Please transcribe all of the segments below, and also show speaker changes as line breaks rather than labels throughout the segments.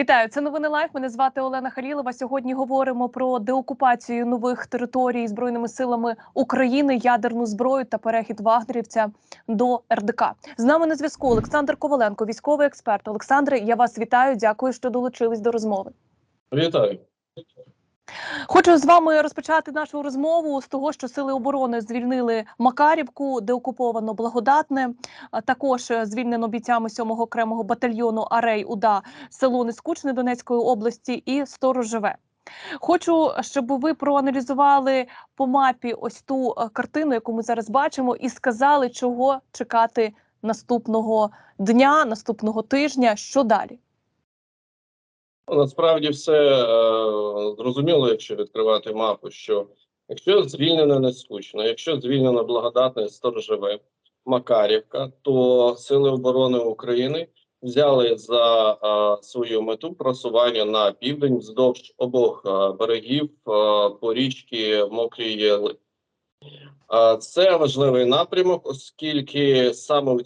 Вітаю, це новини лайф. Мене звати Олена Халілова. Сьогодні говоримо про деокупацію нових територій збройними силами України, ядерну зброю та перехід вагнерівця до РДК. З нами на зв'язку Олександр Коваленко, військовий експерт. Олександре, я вас вітаю. Дякую, що долучились до розмови.
Вітаю.
Хочу з вами розпочати нашу розмову з того, що сили оборони звільнили Макарівку, де окуповано благодатне. Також е, звільнено бійцями 7-го окремого батальйону Арей УДА село Нескучне Донецької області і Сторожеве. Хочу, щоб ви проаналізували по мапі ось ту е, картину, яку ми зараз бачимо, і сказали, чого чекати наступного дня, наступного тижня. Що далі?
Насправді все е, зрозуміло, якщо відкривати мапу, що якщо звільнено нескучно, якщо звільнено благодатне сторожеве Макарівка, то Сили оборони України взяли за е, свою мету просування на південь вздовж обох е, берегів е, по річці Мокрі Єли. Е, Це важливий напрямок, оскільки саме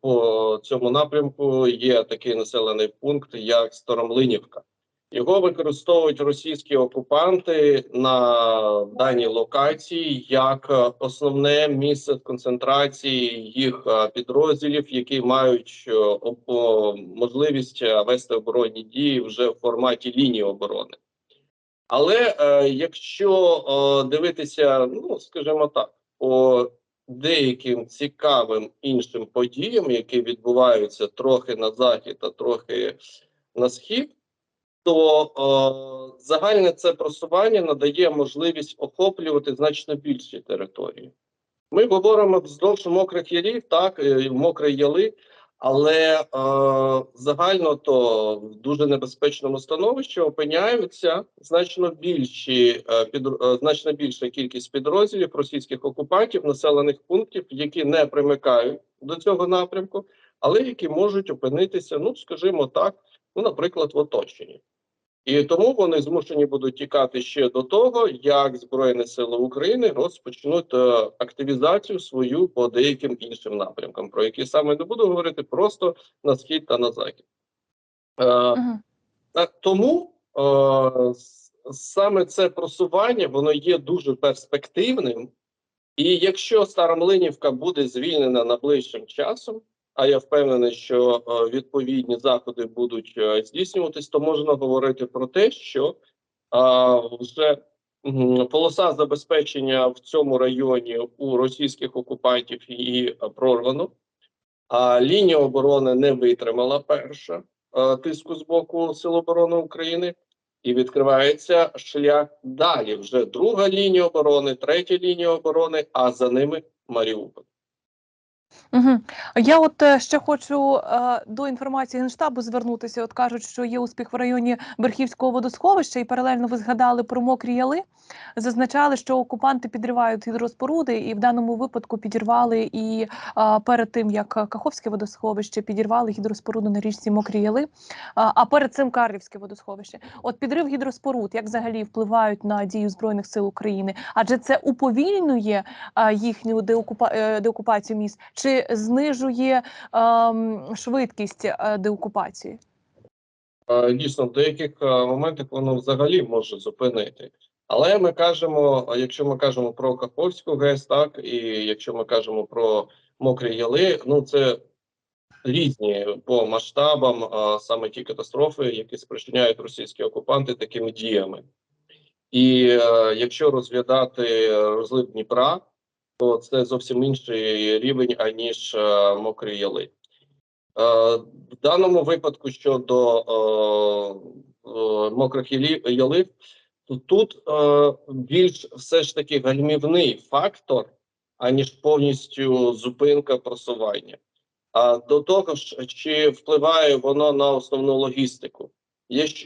по цьому напрямку є такий населений пункт, як Сторомлинівка. Його використовують російські окупанти на даній локації як основне місце концентрації їх підрозділів, які мають можливість вести оборонні дії вже в форматі лінії оборони. Але е, якщо е, дивитися, ну скажімо так, по деяким цікавим іншим подіям, які відбуваються трохи на захід, а трохи на схід, то е, загальне це просування надає можливість охоплювати значно більші території. Ми говоримо вздовж мокрих ярів, так, е, мокрі яли, але е, загально то в дуже небезпечному становищі опиняються значно більші е, під, е, значно більша кількість підрозділів російських окупантів, населених пунктів, які не примикають до цього напрямку, але які можуть опинитися, ну скажімо так, ну, наприклад, в оточенні. І тому вони змушені будуть тікати ще до того, як Збройні Сили України розпочнуть е, активізацію свою по деяким іншим напрямкам, про які саме не буду говорити, просто на схід та на захід. Е,
Мгм.
Та- Тому е, саме це просування воно є дуже перспективним, і якщо Старомлинівка буде звільнена найближчим часом, а я впевнений, що е, відповідні заходи будуть е, здійснюватись, то можна говорити про те, що вже полоса забезпечення в цьому районі у російських окупантів її прорвано, а лінія оборони не витримала перша е, тиску з боку Сил оборони України, і відкривається шлях далі. Вже друга лінія оборони, третя лінія оборони, а за ними Маріуполь.
Угу. Я от е, ще хочу е, до інформації генштабу звернутися. От кажуть, що є успіх в районі Берхівського водосховища, і паралельно ви згадали про мокрі яли. Зазначали, що окупанти підривають гідроспоруди, і в даному випадку підірвали і е, перед тим як Каховське водосховище підірвали гідроспоруду на річці Мокрі Яли, а, а перед цим Карлівське водосховище. От підрив гідроспоруд, як взагалі впливають на дію збройних сил України? Адже це уповільнює а, їхню деокупа... е, деокупацію міст, чи знижує ем, швидкість е, деокупації?
Е, Дійсно, в деяких е, моментах воно взагалі може зупинити. Але ми кажемо, якщо ми кажемо про Каховську ГЕС, так і якщо ми кажемо про мокрі яли, ну це різні по масштабам а, саме ті катастрофи, які спричиняють російські окупанти такими діями. І е, якщо розглядати розлив Дніпра, то це зовсім інший рівень, аніж е, мокрі яли. Е, в даному випадку щодо е, мокрих ялив, то тут більш все ж таки гальмівний фактор, аніж повністю зупинка просування. А до того ж, чи впливає воно на основну логістику?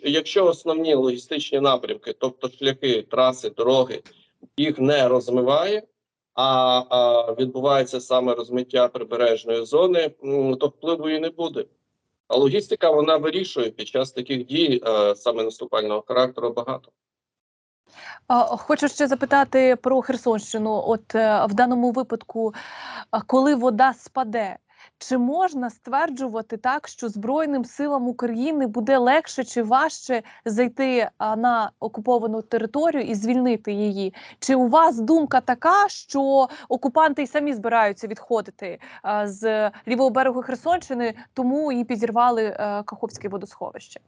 Якщо основні логістичні напрямки, тобто шляхи, траси, дороги, їх не розмиває, а, відбувається саме розмиття прибережної зони, то впливу і не буде. А логістика вона вирішує під час таких дій е, саме наступального характеру багато.
Хочу ще запитати про Херсонщину. От е, в даному випадку, коли вода спаде, чи можна стверджувати так, що Збройним силам України буде легше чи важче зайти на окуповану територію і звільнити її? Чи у вас думка така, що окупанти й самі збираються відходити з лівого берегу Херсонщини, тому і підірвали Каховське водосховище?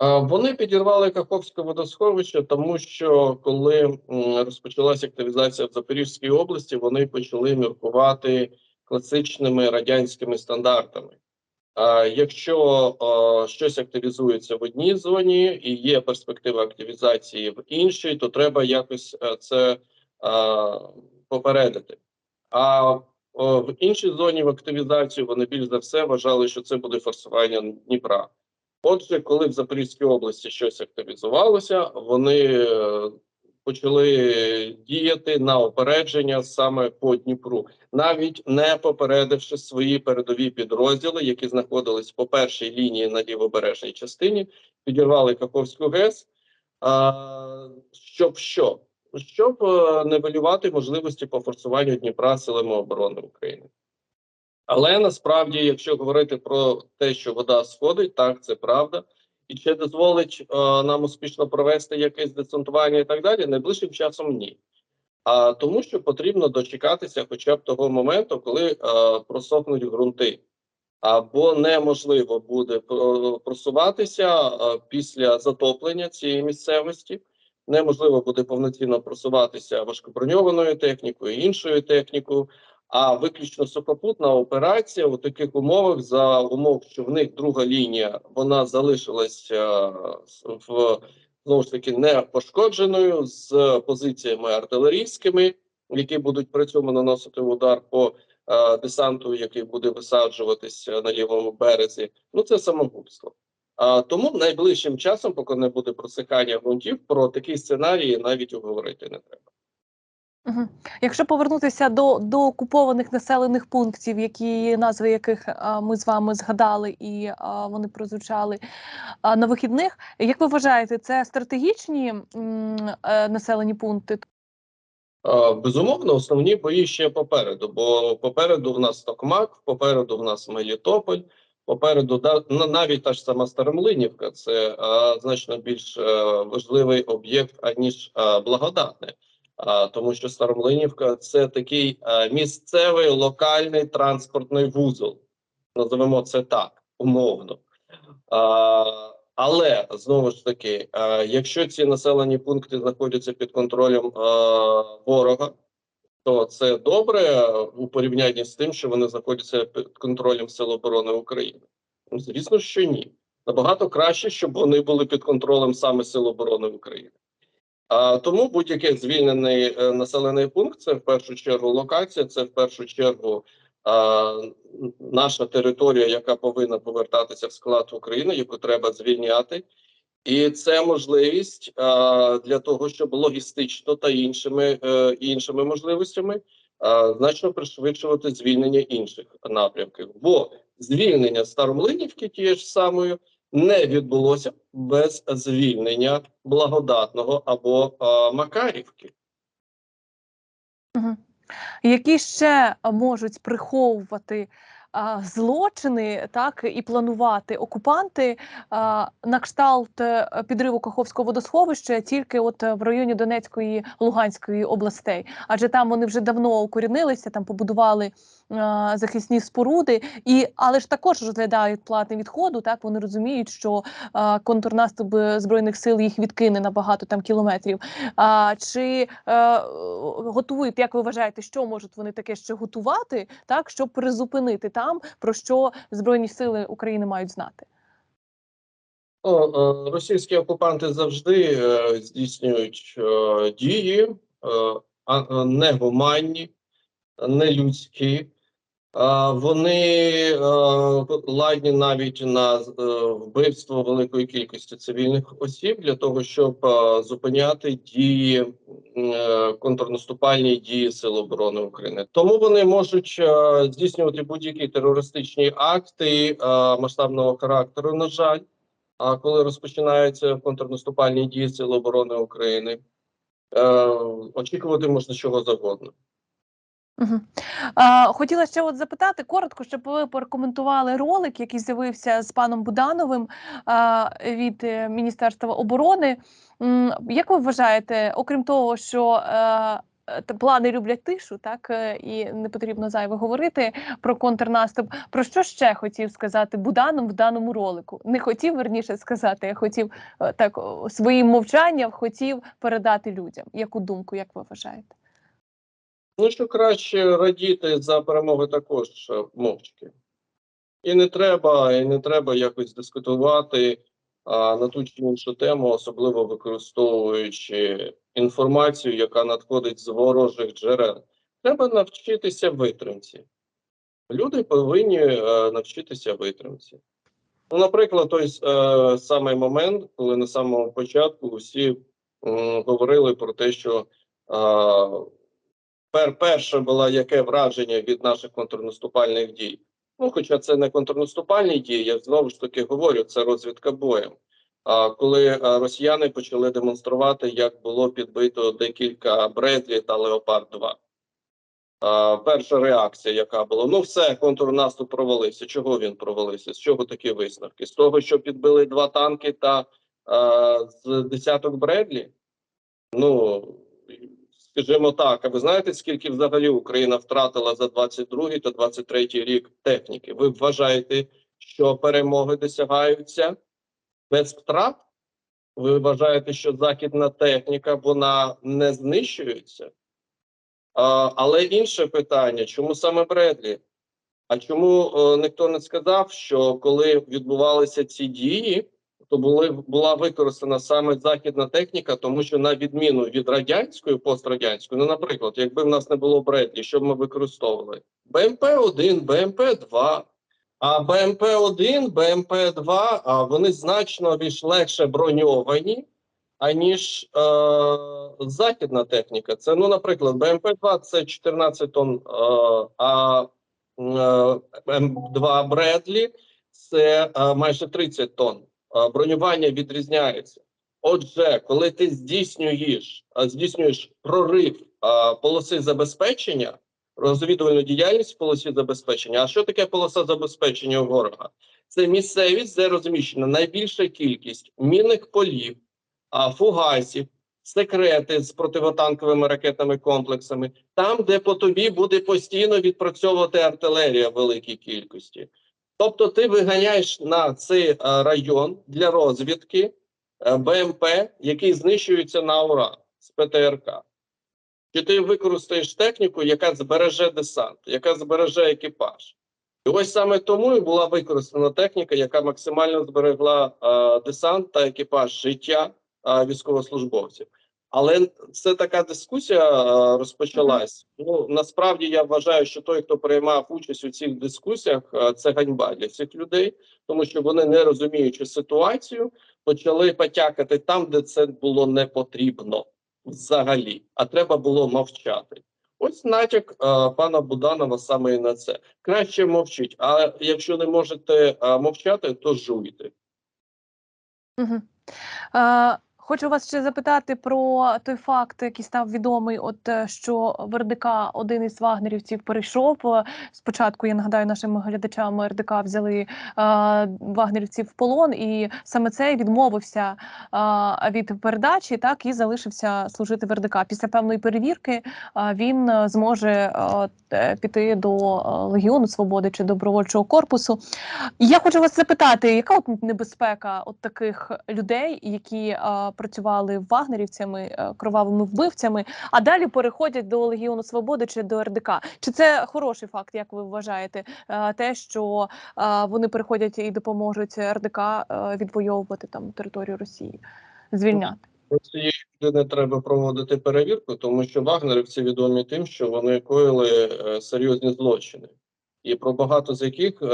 Вони підірвали Каховське водосховище, тому що коли розпочалася активізація в Запорізькій області, вони почали міркувати класичними радянськими стандартами. А якщо а, щось активізується в одній зоні і є перспектива активізації в іншій, то треба якось е, це а, попередити. А в іншій зоні в активізацію вони більш за все вважали, що це буде форсування Дніпра. Отже, коли в Запорізькій області щось активізувалося, вони е, почали діяти на опередження саме по Дніпру, навіть не попередивши свої передові підрозділи, які знаходились по першій лінії на лівобережній частині, підірвали Каховську ГЕС. А, щоб що? Щоб е, нивелювати можливості по форсуванню Дніпра силами оборони України. Але насправді, якщо говорити про те, що вода сходить, так це правда, і чи дозволить е, нам успішно провести якесь десантування і так далі, найближчим часом ні. А тому, що потрібно дочекатися, хоча б того моменту, коли е, просохнуть ґрунти, або неможливо буде просуватися е, після затоплення цієї місцевості. Неможливо буде повноцінно просуватися важкоброньованою технікою, іншою технікою. А виключно сухопутна операція у таких умовах, за умов, що в них друга лінія вона залишилася в знову ж таки не пошкодженою з позиціями артилерійськими, які будуть при цьому наносити удар по е, десанту, який буде висаджуватися на лівому березі. Ну це самогубство. А тому найближчим часом, поки не буде просихання ґрунтів, про такі сценарії навіть говорити не треба.
Якщо повернутися до, до окупованих населених пунктів, які назви яких а, ми з вами згадали, і а, вони прозвучали а, на вихідних, як ви вважаєте, це стратегічні м, е, населені пункти?
Безумовно, основні бої ще попереду, бо попереду в нас Токмак, попереду в нас Мелітополь, попереду навіть та ж сама Старомлинівка це а, значно більш е, важливий об'єкт, аніж а, благодатне. Тому що Старомлинівка це такий місцевий локальний транспортний вузол. Називемо це так, умовно. Але знову ж таки, якщо ці населені пункти знаходяться під контролем ворога, то це добре у порівнянні з тим, що вони знаходяться під контролем Сил оборони України. Ну, Звісно, що ні. Набагато краще, щоб вони були під контролем саме Сил оборони України. Тому будь-який звільнений е, населений пункт це в першу чергу локація, це в першу чергу наша територія, яка повинна повертатися в склад України, яку треба звільняти. І це можливість для того, щоб логістично та іншими, е, іншими можливостями значно пришвидшувати звільнення інших напрямків. Бо звільнення Старомлинівки тієї ж самої не відбулося без звільнення благодатного або а, Макарівки.
Які ще можуть приховувати злочини, так і планувати окупанти на кшталт е, підриву Каховського водосховища тільки от е, в районі Донецької Луганської областей, адже там вони вже давно укорінилися, там побудували захисні споруди, і але ж також розглядають плати відходу. Так вони розуміють, що контрнаступ е, збройних сил їх відкине на багато там кілометрів. А, чи готують, як ви вважаєте, що можуть вони таке ще готувати, так щоб призупинити там, про що Збройні сили України мають знати?
Е, російські окупанти завжди е, здійснюють е, дії негуманні, нелюдські. Вони е, ладні навіть на е, вбивство великої кількості цивільних осіб для того, щоб е, зупиняти дії контрнаступальні дії Сил оборони України. Тому вони можуть здійснювати будь-які терористичні акти масштабного характеру. На жаль, а коли розпочинаються контрнаступальні дії Сил оборони України, очікувати можна чого завгодно.
Хотіла ще от запитати коротко, щоб ви прокоментували ролик, який з'явився з паном Будановим від е, Міністерства оборони. Як ви вважаєте, окрім того, що е, плани люблять тишу, так е, і не потрібно зайве говорити про контрнаступ. Про що ще хотів сказати Буданов в даному ролику? Не хотів верніше сказати, а хотів так своїм мовчанням хотів передати людям. Яку думку, як ви вважаєте?
Ну, що краще радіти за перемоги також мовчки. І не треба, і не треба якось дискутувати а, на ту чи іншу тему, особливо використовуючи інформацію, яка надходить з ворожих джерел. Треба навчитися витримці. Люди повинні е, навчитися витримці. Ну, наприклад, той е, самий момент, коли на самому початку всі м, говорили про те, що е, перше було яке враження від наших контрнаступальних дій. Ну, хоча це не контрнаступальні дії, я знову ж таки говорю, це розвідка боєм. А коли е, росіяни почали демонструвати, як було підбито декілька Бредлі та Леопард 2 а, перша реакція, яка була: ну все, контрнаступ провалився. Чого він провалився? З чого такі висновки? З того, що підбили два танки та а, з десяток Бредлі? Ну скажімо так, а ви знаєте, скільки взагалі Україна втратила за 22 та 23 рік техніки? Ви вважаєте, що перемоги досягаються без втрат? Ви вважаєте, що західна техніка вона не знищується? А, але інше питання: чому саме Бредлі? А чому е, ніхто не сказав, що коли відбувалися ці дії, то були була використана саме західна техніка, тому що на відміну від радянської, пострадянської, ну, наприклад, якби в нас не було Бредлі, що б ми використовували? БМП 1 БМП 2 а БМП 1 БМП 2 а вони значно більш легше броньовані, аніж е, західна техніка. Це, ну, наприклад, БМП 2 це 14 тонн, е, а е, М2 Бредлі це е, майже 30 тонн. Бронювання відрізняється. Отже, коли ти здійснюєш, здійснюєш прорив полоси забезпечення, розвідувальну діяльність в полосі забезпечення. А що таке полоса забезпечення у ворога? Це місцевість, де розміщена найбільша кількість мінних полів, фугасів, секрети з противотанковими ракетними комплексами, там, де по тобі буде постійно відпрацьовувати артилерія в великій кількості. Тобто, ти виганяєш на цей е, район для розвідки е, БМП, який знищується на ура з ПТРК. Чи ти використаєш техніку, яка збереже десант, яка збереже екіпаж? І ось саме тому і була використана техніка, яка максимально зберегла е, десант та екіпаж життя е, військовослужбовців. Але це така дискусія е, розпочалась. Ну насправді я вважаю, що той, хто приймав участь у цих дискусіях, е, це ганьба для цих людей, тому що вони, не розуміючи ситуацію, почали потякати там, де це було не потрібно взагалі, а треба було мовчати. Ось натяк е, пана Буданова саме і на це. Краще мовчіть. А якщо не можете е, мовчати, то жуйте.
Угу. Е, хочу вас ще запитати про той факт, який став відомий, от е, що в РДК один із вагнерівців перейшов. Е, Спочатку я нагадаю нашим глядачам РДК взяли е, вагнерівців в полон, і саме цей відмовився е, від передачі, так і залишився служити в РДК. Після певної перевірки е, він зможе е, піти до Легіону Свободи чи добровольчого корпусу. Я хочу вас запитати, яка от небезпека от таких людей, які е, працювали вагнерівцями, е, кровавими вбивцями, а далі переходять до Легіону Свободи чи до РДК? Чи це хороший факт, як ви вважаєте? Е, те, що е, вони переходять і допоможуть РДК відвоювати там територію Росії, звільняти?
Цієї людини треба проводити перевірку, тому що вагнерівці відомі тим, що вони коїли серйозні злочини, і про багато з яких е,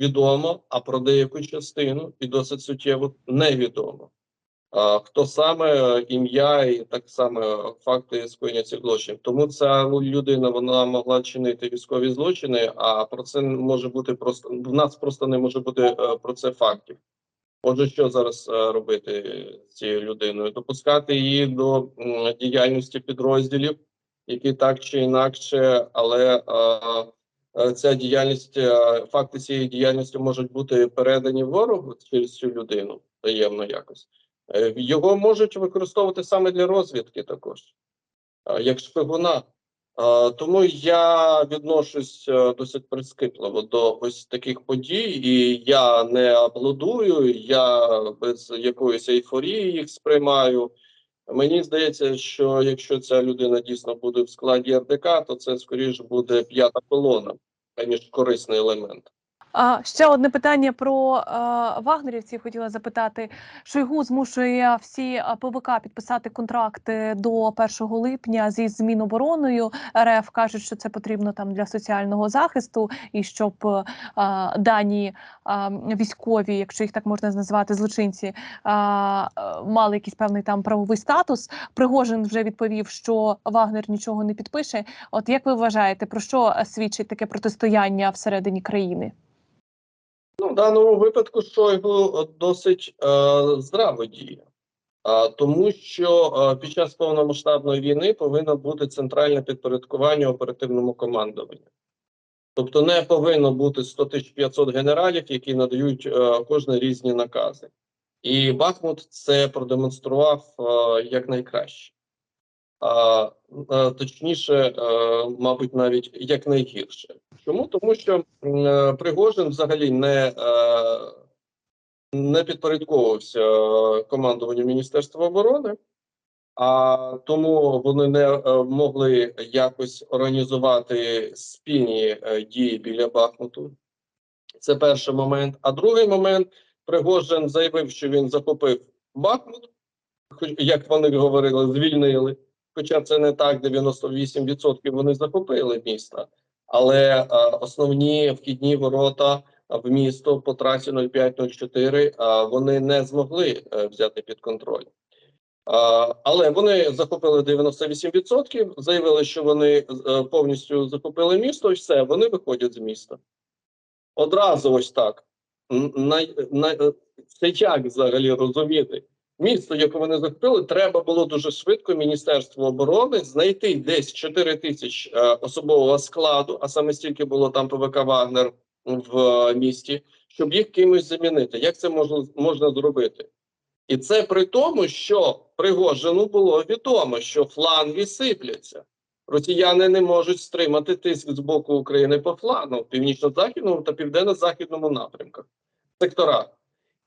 відомо, а про деяку частину і досить суттєво невідомо. Хто саме е, ім'я і так само факти скоєння цих злочинів. Тому ця людина вона могла чинити військові злочини, а про це може бути просто в нас просто не може бути е, про це фактів. Отже, що зараз е, робити з цією людиною? Допускати її до діяльності підрозділів, які так чи інакше, але е, е, ця діяльність, е, факти цієї діяльності можуть бути передані ворогу через цю людину таємно якось. Е, Його можуть використовувати саме для розвідки також, е, як шпигуна. Е, Тому я відношусь досить прискіпливо до ось таких подій, і я не аплодую, я без якоїсь ейфорії їх сприймаю. Мені здається, що якщо ця людина дійсно буде в складі РДК, то це скоріш буде п'ята колона, аніж корисний елемент.
Ще одне питання про е, вагнерівців. Хотіла запитати. Шойгу змушує всі е, ПВК підписати контракти до 1 липня зі Змінобороною. РФ кажуть, що це потрібно там для соціального захисту і щоб е, дані військові, якщо їх так можна назвати, злочинці, мали якийсь певний там правовий статус. Пригожин вже відповів, що Вагнер нічого не підпише. От як ви вважаєте, про що свідчить таке протистояння всередині країни?
Ну, в даному випадку Шойгу досить е, здраво діє, тому що е, під час повномасштабної війни повинно бути центральне підпорядкування оперативному командуванню. Тобто не повинно бути 100 500 генералів, які надають е, кожне різні накази. І Бахмут це продемонстрував е, якнайкраще. А, е, точніше, е, мабуть, навіть якнайгірше. Чому? Тому що е, Пригожин взагалі не, е, не підпорядковувався е, командуванню Міністерства оборони, а тому вони не е, могли якось організувати спільні е, дії біля Бахмуту. Це перший момент. А другий момент Пригожин заявив, що він захопив Бахмут, хоч, як вони говорили, звільнили. Хоча це не так, 98% вони захопили міста, але е, основні вхідні ворота в місто по трасі 0504 е, вони не змогли е, взяти під контроль. Е, але вони захопили 98%, заявили, що вони е, повністю захопили місто, і все, вони виходять з міста. Одразу ось так. Н- Най, най, е, це як взагалі розуміти? Місто, яке вони захопили, треба було дуже швидко Міністерству оборони знайти десь 4 тисяч е, особового складу, а саме стільки було там ПВК Вагнер в е, місті, щоб їх кимось замінити. Як це можна, можна зробити? І це при тому, що Пригожину було відомо, що фланги сипляться. Росіяни не можуть стримати тиск з боку України по флангу, північно-західному та південно-західному напрямках, секторах.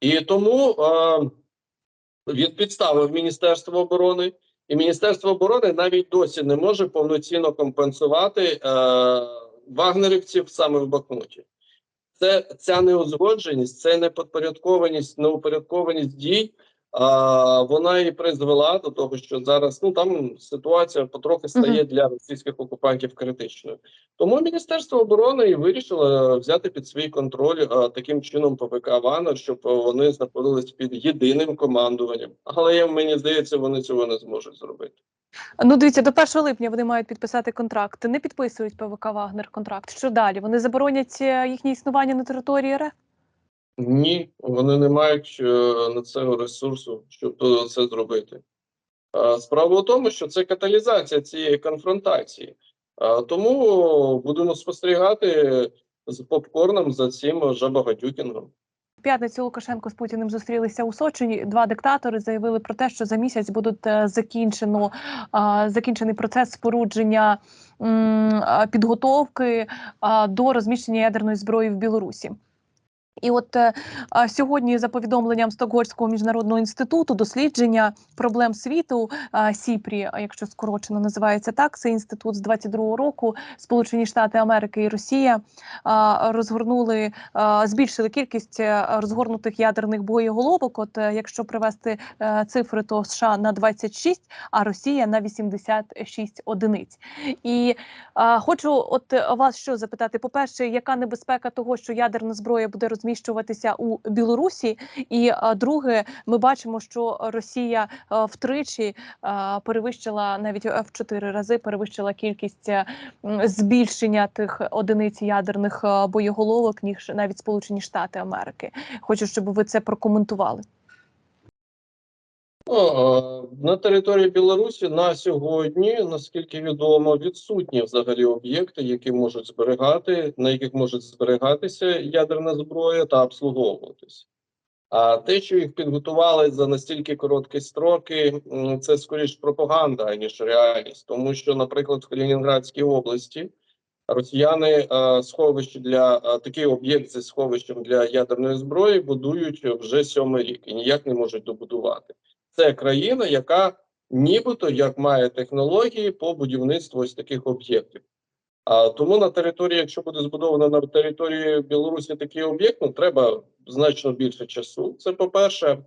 І тому е, він в Міністерство оборони, і Міністерство оборони навіть досі не може повноцінно компенсувати е, вагнерівців саме в Бахмуті. Це ця неузгодженість, це неподпорядкованість, неупорядкованість дій. А вона і призвела до того, що зараз ну там ситуація потрохи стає для російських окупантів критичною. Тому Міністерство оборони і вирішило взяти під свій контроль а, таким чином ПВК Вагнер, щоб вони знаходились під єдиним командуванням. Але я мені здається, вони цього не зможуть зробити.
Ну, дивіться, до 1 липня вони мають підписати контракт. Не підписують ПВК Вагнер контракт. Що далі? Вони заборонять е, їхнє існування на території РФ?
Ні, вони не мають е, на це ресурсу, щоб це зробити. Справа в тому, що це каталізація цієї конфронтації. Тому будемо спостерігати з попкорном за цим жабагатюкінгом.
П'ятницю Лукашенко з Путіним зустрілися у Сочині. Два диктатори заявили про те, що за місяць будуть е, закінчено закінчений процес спорудження підготовки до розміщення ядерної зброї в Білорусі. І от е, сьогодні, за повідомленням Стокгольмського міжнародного інституту дослідження проблем світу а, СІПРІ, якщо скорочено називається так, це інститут з 22-го року. Сполучені Штати Америки і Росія а, розгорнули, а, збільшили кількість е, розгорнутих ядерних боєголовок. От е, якщо привести е, цифри, то США на 26, а Росія на 86 одиниць. І а, хочу от е, вас що запитати: по-перше, яка небезпека того, що ядерна зброя буде розміщуватися у Білорусі? І друге, ми бачимо, що Росія втричі перевищила навіть е, в чотири рази перевищила кількість е, збільшення тих одиниць ядерних е, боєголовок, ніж навіть Сполучені Штати Америки. Хочу, щоб ви це прокоментували.
На території Білорусі на сьогодні, наскільки відомо, відсутні взагалі об'єкти, які можуть зберігати, на яких може зберігатися ядерна зброя та обслуговуватися. А те, що їх підготували за настільки короткі строки, це скоріш пропаганда, ніж реальність. Тому що, наприклад, в Калінінградській області росіяни е, сховище для е, такий об'єкт зі сховищем для ядерної зброї будують вже сьомий рік і ніяк не можуть добудувати. Це країна, яка нібито як має технології по будівництву ось таких об'єктів. А тому на території, якщо буде збудовано на території Білорусі такий об'єкт, ну треба значно більше часу. Це по-перше.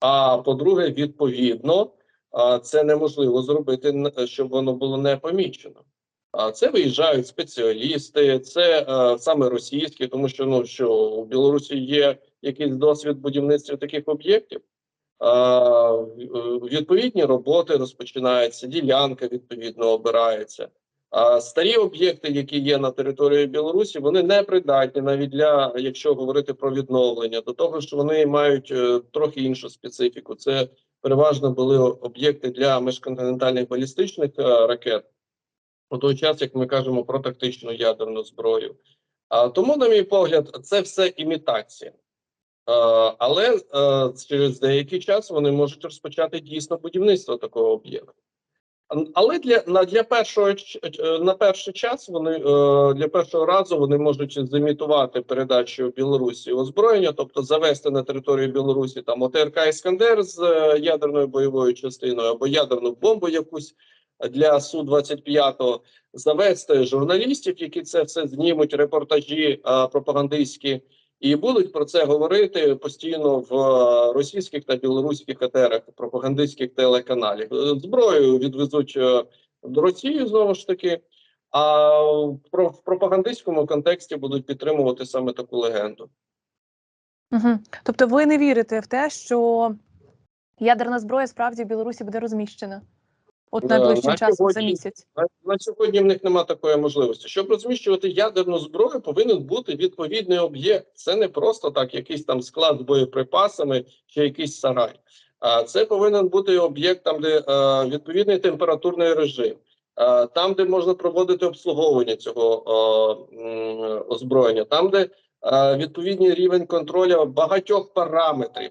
А по-друге, відповідно, це неможливо зробити, щоб воно було не помічено. А це виїжджають спеціалісти, це е, саме російські, тому що ну що у Білорусі є якийсь досвід будівництва таких об'єктів. А, в- відповідні роботи розпочинаються, ділянка відповідно обирається. А старі об'єкти, які є на території Білорусі, вони не придатні навіть для, якщо говорити про відновлення, до того що вони мають е, трохи іншу специфіку. Це переважно були об'єкти для міжконтинентальних балістичних е, ракет, у той час, як ми кажемо про тактичну ядерну зброю. А тому, на мій погляд, це все імітація. Е, але е, через деякий час вони можуть розпочати дійсно будівництво такого об'єкту. Але для на для першого е, на перший час вони для першого разу вони можуть зімітувати передачу Білорусі озброєння, тобто завести на територію Білорусі там ОТРК Іскандер з ядерною бойовою частиною або ядерну бомбу якусь для су 25 завести журналістів, які це все знімуть, репортажі пропагандистські, і будуть про це говорити постійно в е, російських та білоруських етерах, пропагандистських телеканалів. Е, Зброю відвезуть е, до Росії знову ж таки. А в про- в пропагандистському контексті будуть підтримувати саме таку легенду.
Угу. Тобто ви не вірите в те, що ядерна зброя справді в Білорусі буде розміщена? От найближчим
на
часом за місяць.
На, на сьогодні в них немає такої можливості. Щоб розміщувати ядерну зброю, повинен бути відповідний об'єкт. Це не просто так, якийсь там склад з боєприпасами чи якийсь сарай. А це повинен бути об'єкт, там, де е, відповідний температурний режим, там, де можна проводити обслуговування цього м, озброєння, там, де е, відповідний рівень контролю багатьох параметрів.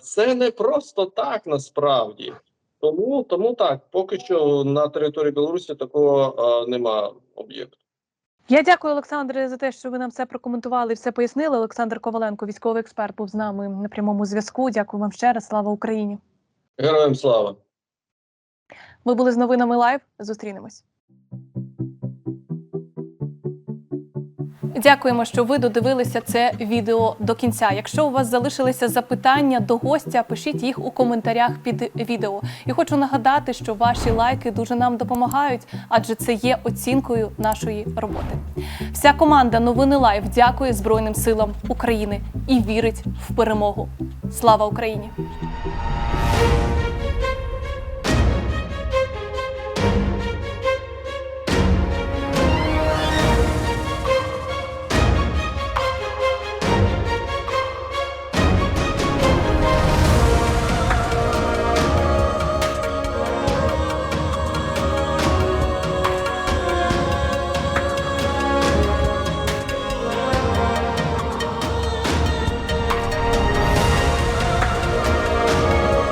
Це не просто так насправді. Тому, тому так, поки що на території Білорусі такого немає нема об'єкту.
Я дякую, Олександре, за те, що ви нам все прокоментували, все пояснили. Олександр Коваленко, військовий експерт, був з нами на прямому зв'язку. Дякую вам ще раз. Слава Україні!
Героям слава!
Ми були з новинами лайв. Зустрінемось. Дякуємо, що ви додивилися це відео до кінця. Якщо у вас залишилися запитання до гостя, пишіть їх у коментарях під відео. І хочу нагадати, що ваші лайки дуже нам допомагають, адже це є оцінкою нашої роботи. Вся команда новини Лайв дякує Збройним силам України і вірить в перемогу. Слава Україні!